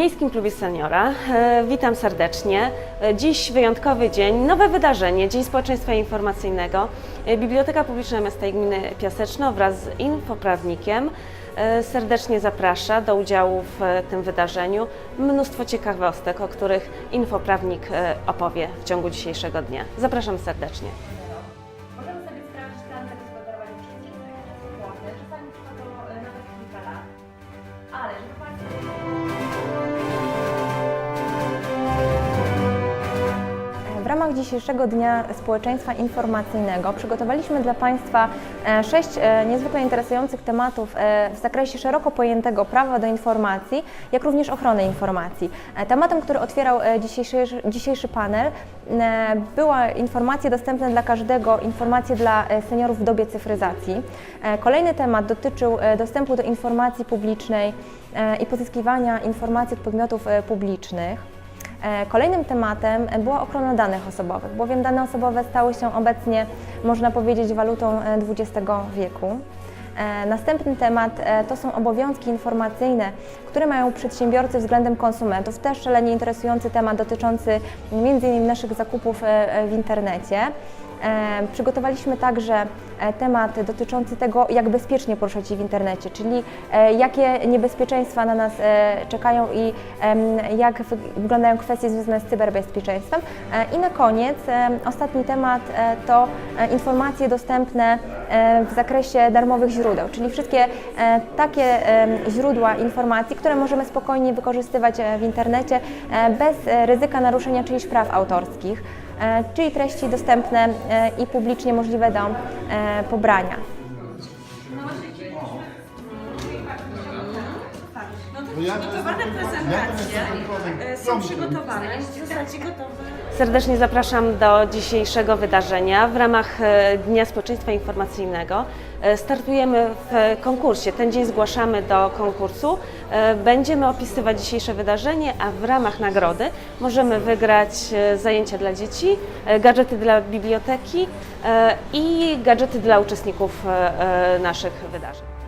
Miejskim Klubie Seniora. E, Witam serdecznie. E, Dziś wyjątkowy dzień, nowe wydarzenie, Dzień Społeczeństwa Informacyjnego. E, Biblioteka Publiczna Miasta Gminy Piaseczno wraz z infoprawnikiem serdecznie zaprasza do udziału w tym wydarzeniu. Mnóstwo ciekawostek, o których infoprawnik opowie w ciągu dzisiejszego dnia. Zapraszam serdecznie. Możemy sobie ramach dzisiejszego Dnia Społeczeństwa Informacyjnego przygotowaliśmy dla Państwa e, sześć e, niezwykle interesujących tematów e, w zakresie szeroko pojętego prawa do informacji, jak również ochrony informacji. Tematem, który otwierał dzisiejszy, dzisiejszy panel, była informacje dostępne dla każdego, informacje dla seniorów w dobie cyfryzacji. Kolejny temat dotyczył dostępu do informacji publicznej i pozyskiwania informacji od podmiotów publicznych. E, Kolejnym tematem była ochrona danych osobowych, bowiem dane osobowe stały się obecnie, można powiedzieć, walutą e, XX wieku. E, Następny temat e, to są obowiązki informacyjne, które mają przedsiębiorcy względem konsumentów. Też szalenie interesujący temat dotyczący m.in. naszych zakupów e, e, w internecie. Przygotowaliśmy także e, temat dotyczący tego, jak bezpiecznie poruszać się w internecie, czyli e, jakie niebezpieczeństwa na nas e, czekają i jak wy- wyglądają kwestie związane z cyberbezpieczeństwem. I na koniec ostatni temat to informacje dostępne w zakresie darmowych źródeł, czyli wszystkie takie źródła informacji, które możemy spokojnie wykorzystywać w internecie bez ryzyka naruszenia czyichś praw autorskich czyli treści dostępne e, i publicznie możliwe do e, pobrania. Przygotowane prezentacje e, są przygotowane. Zostańcie gotowe. Serdecznie zapraszam do dzisiejszego wydarzenia. W ramach e, Dnia Społeczeństwa Informacyjnego e, startujemy w konkursie. Ten dzień zgłaszamy do konkursu. Będziemy opisywać dzisiejsze wydarzenie, a w ramach nagrody możemy wygrać zajęcia dla dzieci, gadżety dla biblioteki i gadżety dla uczestników naszych wydarzeń.